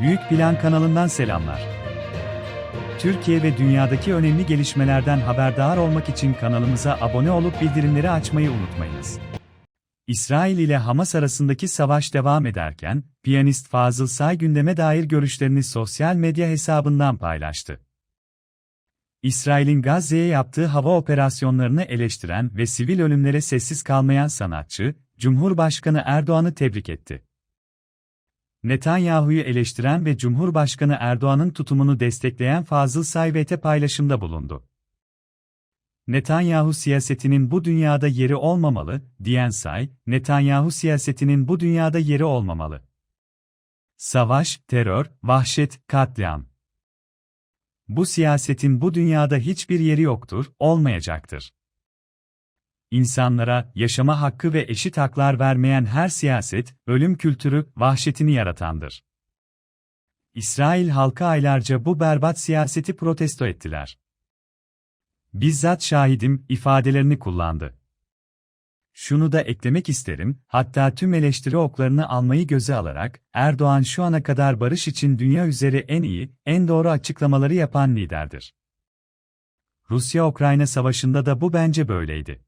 Büyük Plan kanalından selamlar. Türkiye ve dünyadaki önemli gelişmelerden haberdar olmak için kanalımıza abone olup bildirimleri açmayı unutmayınız. İsrail ile Hamas arasındaki savaş devam ederken, piyanist Fazıl Say gündeme dair görüşlerini sosyal medya hesabından paylaştı. İsrail'in Gazze'ye yaptığı hava operasyonlarını eleştiren ve sivil ölümlere sessiz kalmayan sanatçı, Cumhurbaşkanı Erdoğan'ı tebrik etti. Netanyahu'yu eleştiren ve Cumhurbaşkanı Erdoğan'ın tutumunu destekleyen Fazıl Say VT paylaşımda bulundu. Netanyahu siyasetinin bu dünyada yeri olmamalı, diyen Say, Netanyahu siyasetinin bu dünyada yeri olmamalı. Savaş, terör, vahşet, katliam. Bu siyasetin bu dünyada hiçbir yeri yoktur, olmayacaktır. İnsanlara yaşama hakkı ve eşit haklar vermeyen her siyaset, ölüm kültürü, vahşetini yaratandır. İsrail halkı aylarca bu berbat siyaseti protesto ettiler. Bizzat şahidim ifadelerini kullandı. Şunu da eklemek isterim, hatta tüm eleştiri oklarını almayı göze alarak, Erdoğan şu ana kadar barış için dünya üzeri en iyi, en doğru açıklamaları yapan liderdir. Rusya-Ukrayna savaşında da bu bence böyleydi.